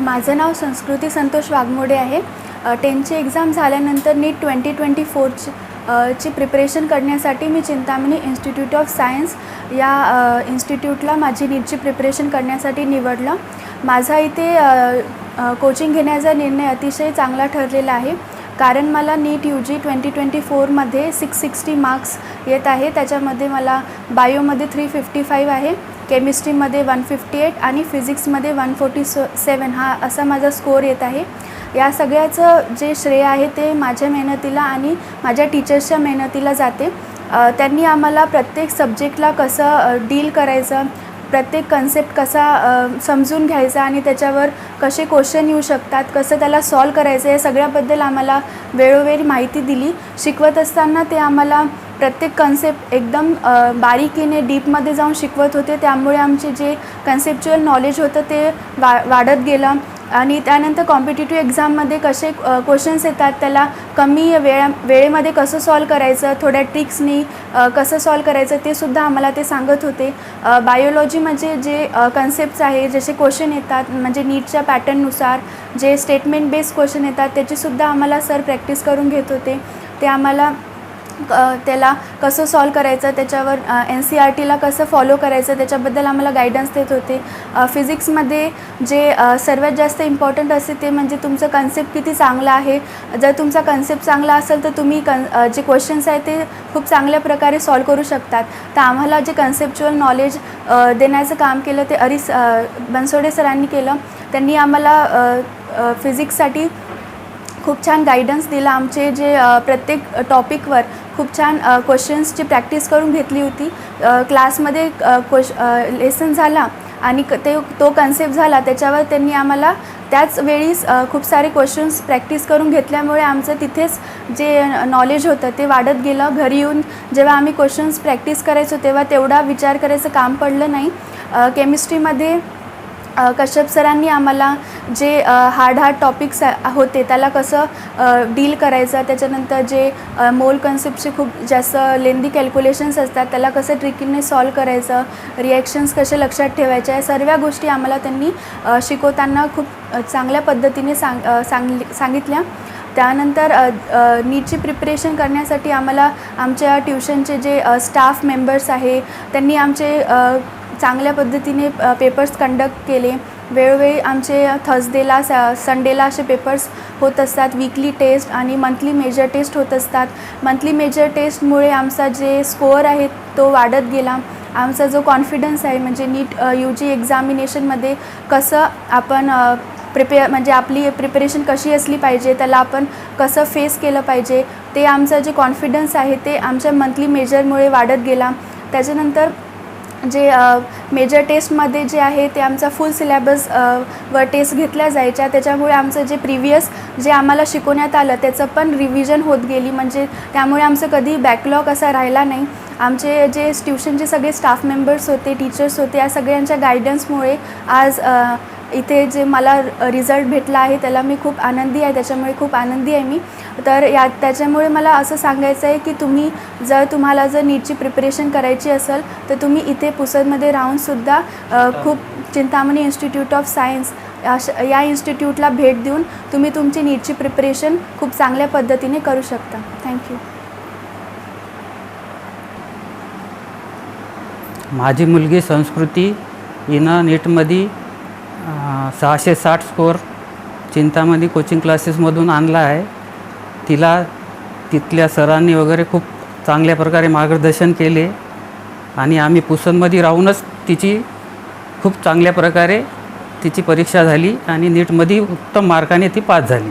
माझं नाव संस्कृती संतोष वाघमोडे आहे. टेनची एक्झाम झाल्यानंतर नीट ट्वेंटी ट्वेंटी फोरची ची प्रिपरेशन करण्यासाठी मी चिंतामणी इन्स्टिट्यूट ऑफ सायन्स या इन्स्टिट्यूटला माझी नीटची प्रिपरेशन करण्यासाठी निवडलं. माझा इथे कोचिंग घेण्याचा निर्णय अतिशय चांगला ठरलेला आहे. कारण मला NEET U G twenty twenty फोरमध्ये सिक्स सिक्स्टी मार्क्स येत आहे. त्याच्यामध्ये मला बायोमध्ये थ्री फिफ्टी फाईव्ह आहे. केमिस्ट्रीमध्ये वन फिफ्टी एट आणि फिजिक्समध्ये वन फोर्टी सो सेवन. हा असा माझा स्कोअर येत आहे. या सगळ्याचं जे श्रेय आहे ते माझ्या मेहनतीला आणि माझ्या टीचर्सच्या मेहनतीला जाते. त्यांनी आम्हाला प्रत्येक सब्जेक्टला कसं डील करायचं प्रत्येक कन्सेप्ट कसा समजून घ्यायचा आणि त्याच्यावर कसे क्वेश्चन येऊ शकतात कसं त्याला सॉल्व करायचं या सगळ्याबद्दल आम्हाला वेळोवेळी माहिती दिली. शिकवत असताना ते आम्हाला प्रत्येक कन्सेप्ट एकदम बारीकीने डीपमध्ये जाऊन शिकवत होते. त्यामुळे आमचे जे कन्सेप्च्युअल नॉलेज होतं ते वा वाढत गेलं. आणि त्यानंतर कॉम्पिटेटिव्ह एक्झाममध्ये कसे क्वेश्चन्स येतात त्याला कमी वेळा वेळेमध्ये कसं सॉल्व करायचं थोड्या ट्रिक्सनी कसं सॉल्व करायचं ते सुद्धा आम्हाला ते सांगत होते. बायोलॉजी म्हणजे जे कन्सेप्ट्स आहे जसे क्वेश्चन येतात म्हणजे नीटच्या पॅटर्ननुसार जे स्टेटमेंट बेस्ड क्वेश्चन येतात त्याचीसुद्धा आम्हाला सर प्रॅक्टिस करून घेत होते. ते आम्हाला त्याला कसं सॉल्व करायचं त्याच्यावर एन सी आर टीला कसं फॉलो करायचं त्याच्याबद्दल आम्हाला गायडन्स देत होते. फिजिक्समध्ये जे सर्वात जास्त इम्पॉर्टंट असते ते म्हणजे तुमचं कन्सेप्ट किती चांगला आहे. जर तुमचा कन्सेप्ट चांगला असेल तर तुम्ही कन जे क्वेश्चन्स आहेत ते खूप चांगल्या प्रकारे सॉल्व करू शकतात. तर आम्हाला जे कन्सेप्च्युअल नॉलेज देण्याचं काम केलं ते अरिस बनसोडे सरांनी केलं. त्यांनी आम्हाला फिजिक्ससाठी खूप छान गायडन्स दिला. आमचे जे प्रत्येक टॉपिकवर खूप छान क्वेश्चन्सची प्रॅक्टिस करून घेतली होती. क्लासमध्ये क्वेश लेसन झाला आणि क ते तो कन्सेप्ट झाला. त्याच्यावर त्यांनी आम्हाला त्याच वेळीस खूप सारे क्वेश्चन्स प्रॅक्टिस करून घेतल्यामुळे आमचं तिथेच जे नॉलेज होतं ते वाढत गेलं. घरी येऊन जेव्हा आम्ही क्वेश्चन्स प्रॅक्टिस करायचो तेव्हा तेवढा विचार करायचं काम पडलं नाही. केमिस्ट्रीमध्ये कश्यप सरांनी आम्हाला जे हार्ड हार्ड टॉपिक्स होते त्याला कसं डील करायचं त्याच्यानंतर जे मोल कन्सेप्टचे खूप जास्त लेंदी कॅल्क्युलेशन्स असतात त्याला कसं ट्रिकिंगने सॉल्व करायचं रिॲक्शन्स कसे लक्षात ठेवायच्या या सर्व गोष्टी आम्हाला त्यांनी शिकवताना खूप चांगल्या पद्धतीने सांग सांगली सांगितल्या. त्यानंतर नीटची प्रिपरेशन करण्यासाठी आम्हाला आमच्या ट्युशनचे जे स्टाफ मेंबर्स आहे त्यांनी आमचे चांगल्या पद्धतीने पेपर्स कंडक्ट केले. वेळोवेळी आमचे थर्सडेला स संडेला असे पेपर्स होत असतात. वीकली टेस्ट आणि मंथली मेजर टेस्ट होत असतात. मंथली मेजर टेस्टमुळे आमचा जे स्कोअर आहे तो वाढत गेला. आमचा जो कॉन्फिडन्स आहे म्हणजे नीट यू जी एक्झामिनेशनमध्ये कसं आपण प्रिपेअर म्हणजे आपली प्रिपरेशन कशी असली पाहिजे त्याला आपण कसं फेस केलं पाहिजे ते आमचं जे कॉन्फिडन्स आहे ते आमच्या मंथली मेजरमुळे वाढत गेला. त्याच्यानंतर जे मेजर टेस्टमध्ये जे आहे ते आमचा फुल सिलेबस वर टेस्ट घेतल्या जायच्या. त्याच्यामुळे आमचं जे प्रिव्हियस जे आम्हाला शिकवण्यात आलं त्याचं पण रिव्हिजन होत गेली. म्हणजे त्यामुळे आमचं कधी बॅकलॉग असा राहिला नाही. आमचे जे ट्युशनचे सगळे स्टाफ मेंबर्स होते टीचर्स होते या सगळ्यांच्या गायडन्समुळे आज इथे जे मला रिझल्ट भेटला आहे त्याला मी खूप आनंदी आहे त्याच्यामुळे खूप आनंदी आहे मी. तर या त्याच्यामुळे मला असं सांगायचं आहे की तुम्ही जर तुम्हाला जर नीटची प्रिपरेशन करायची असेल तर तुम्ही इथे पुसदमध्ये राहूनसुद्धा खूप चिंतामणी इन्स्टिट्यूट ऑफ सायन्स अशा या इन्स्टिट्यूटला भेट देऊन तुम्ही तुमची नीटची प्रिपरेशन खूप चांगल्या पद्धतीने करू शकता. थँक्यू माझी मुलगी संस्कृती हिनं नीटमध्ये सहाशे साठ स्कोअर चिंतामणी कोचिंग क्लासेसमधून आणला आहे. तिला तिथल्या सरांनी वगैरे खूप चांगल्या प्रकारे मार्गदर्शन केले. आणि आम्ही पुसनमध्ये राहूनच तिची खूप चांगल्या प्रकारे तिची परीक्षा झाली आणि नीटमध्ये उत्तम मार्काने ती पास झाली.